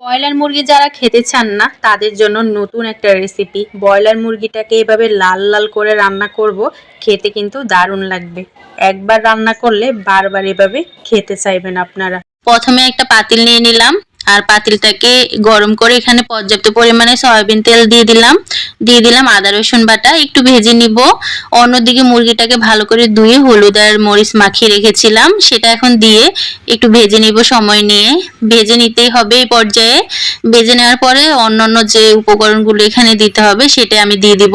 Broiler মুরগি যারা খেতে চান না, তাদের জন্য নতুন একটা রেসিপি ব্রয়লার মুরগিটাকে এভাবে লাল লাল করে রান্না করব, খেতে কিন্তু দারুণ লাগবে। একবার রান্না করলে বারবার এভাবে খেতে চাইবেন আপনারা। প্রথমে একটা পাতিল নিয়ে নিলাম। আর পাতিলটাকে গরম করে এখানে পর্যাপ্ত পরিমাণে সয়াবিন তেল দিয়ে দিলাম। দিয়ে দিলাম আদা, রসুন বাটা, একটু ভেজে নিব। অন্যদিকে মুরগিটাকে ভালো করে ধুয়ে হলুদ আর মরিচ মাখিয়ে রেখেছিলাম। সেটা এখন দিয়ে একটু ভেজে নিব সময় নিয়ে। ভেজে নিতেই হবে এই পর্যায়ে। ভেজে নেওয়ার পরে অন্যান্য যে উপকরণগুলো এখানে দিতে হবে, সেটা আমি দিয়ে দিব।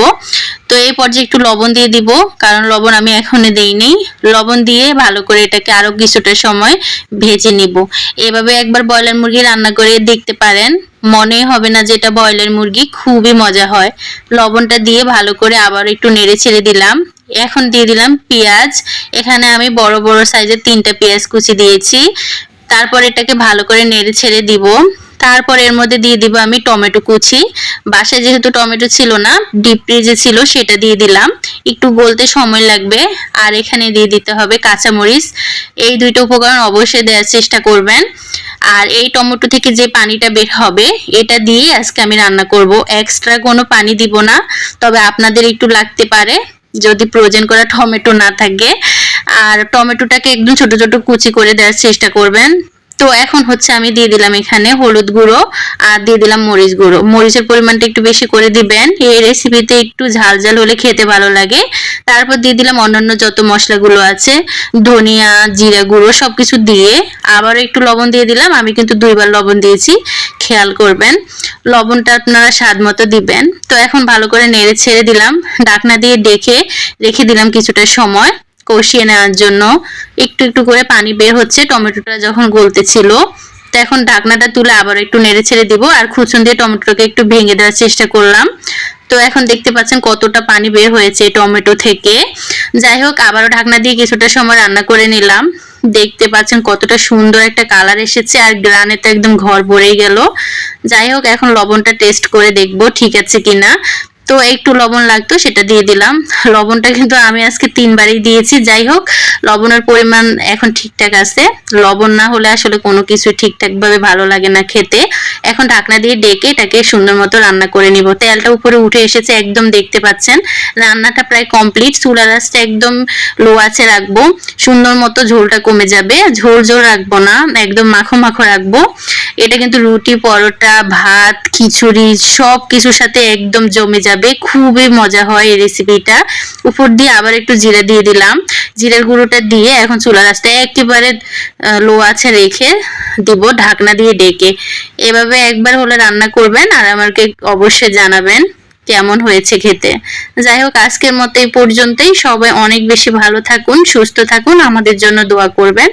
তো এই পর্যায়ে একটু লবণ দিয়ে দিব, কারণ লবণ আমি এখনও দেইনি। লবণ দিয়ে ভালো করে এটাকে আরও কিছুটা সময় ভেজে নিব। এভাবে একবার ব্রয়লার মুরগি রান্না করে দেখতে পারেন। মনে হবে না যে এটা ব্রয়লার মুরগি, খুবই মজা হয়। লবণটা দিয়ে ভালো করে আবার একটু নেড়ে ছেড়ে দিলাম। এখন দিয়ে দিলাম পেঁয়াজ। এখানে আমি বড় বড় সাইজের তিনটা পেঁয়াজ কুচি দিয়েছি। তারপর এটাকে ভালো করে নেড়ে ছেড়ে দিব। তারপর এর মধ্যে দিয়ে দিব আমি টমেটো কুচি। বাসায় যেহেতু টমেটো ছিল না ডিপ ফ্রিজে ছিল, সেটা দিয়ে দিলাম। একটু গলতে সময় লাগবে, আর এখানে দিয়ে দিতে হবে কাঁচামরিচ। এই দুইটা উপকরণ অবশ্যই দেওয়ার চেষ্টা করবেন। আর এই টমেটো থেকে যে পানিটা বের হবে, এটা দিয়ে আজকে আমি রান্না করব। এক্সট্রা কোনো পানি দিব না, তবে আপনাদের একটু লাগতে পারে, যদি প্রয়োজন করা টমেটো না থাকে। আর টমেটোটাকে একদম ছোট ছোট কুচি করে দেওয়ার চেষ্টা করবেন। তো এখন হচ্ছে আমি দিয়ে দিলাম এখানে হলুদ গুঁড়ো আর দিয়ে দিলাম মরিচ গুঁড়ো। মরিচের পরিমাণটা একটু বেশি করে দিবেন। এই রেসিপিতে একটু ঝাল ঝাল হলে খেতে ভালো লাগে। তারপর দিয়ে দিলাম অন্যান্য যত মশলাগুলো আছে, ধনিয়া, জিরা গুঁড়ো সবকিছু দিয়ে আবার একটু লবণ দিয়ে দিলাম। আমি কিন্তু দুইবার লবণ দিয়েছি, খেয়াল করবেন। লবণটা আপনারা স্বাদ মতো দিবেন। তো এখন ভালো করে নেড়ে ছেড়ে দিলাম। ডাকনা দিয়ে ডেকে রেখে দিলাম কিছুটা সময়। কষিয়ে নেওয়ার জন্য একটু একটু করে পানি বের হচ্ছে, টমেটোটা যখন গলতেছিল, তো এখন ঢাকনাটা তুলে আবার একটু নেড়ে ছেড়ে দিব, আর খুচুন দিয়ে টমেটোটাকে একটু ভেঙে দেওয়ার চেষ্টা করলাম। তো এখন দেখতে পাচ্ছেন কতটা পানি বের হয়েছে টমেটো থেকে। যাই হোক, আবারও ঢাকনা দিয়ে কিছুটা সময় রান্না করে নিলাম। দেখতে পাচ্ছেন কতটা সুন্দর একটা কালার এসেছে, আর গ্রানে তো একদম ঘর ভরেই গেল। যাই হোক, এখন লবণটা টেস্ট করে দেখব ঠিক আছে কিনা। তো একটু লবণ লাগতো, সেটা দিয়ে দিলাম। লবণটা কিন্তু আমি আজকে তিনবারই দিয়েছি, যাই হোক, লবণের পরিমাণ এখন ঠিকঠাক আছে। লবণ না হলে আসলে কোনো কিছু ঠিকঠাক ভাবে ভালো লাগে না খেতে। এখন ঢাকনা দিয়ে ডেকে এটাকে সুন্দর মতো রান্না করে নিব। তেলটা উপরে উঠে এসেছে, একদম দেখতে পাচ্ছেন। রান্নাটা প্রায় কমপ্লিট চুলা রাসটা একদম লো আছে রাখব। সুন্দর মতো ঝোলটা কমে যাবে। ঝোল ঝোল রাখব না, একদম মাখো মাখো রাখব। এটা কিন্তু রুটি, পরোটা, ভাত, খিচুড়ি সব কিছুর সাথে একদম জমে যাবে। খুবই মজা হয় এই রেসিপিটা উপর দিয়ে আবার একটু জিরা দিয়ে দিলাম। জিরার গুঁড়োটা দিয়ে এখন চুলা গাছটা একেবারে লো আছে রেখে দিব ঢাকনা দিয়ে ডেকে। এভাবে একবার হলে রান্না করবেন আর আমাকে অবশ্যই জানাবেন কেমন হয়েছে খেতে। যাই হোক, আজকের মতো এই পর্যন্তই। সবাই অনেক বেশি ভালো থাকুন, সুস্থ থাকুন। আমাদের জন্য দোয়া করবেন।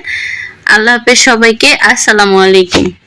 আল্লাহ হাফেজ সবাইকে। আসসালামু আলাইকুম।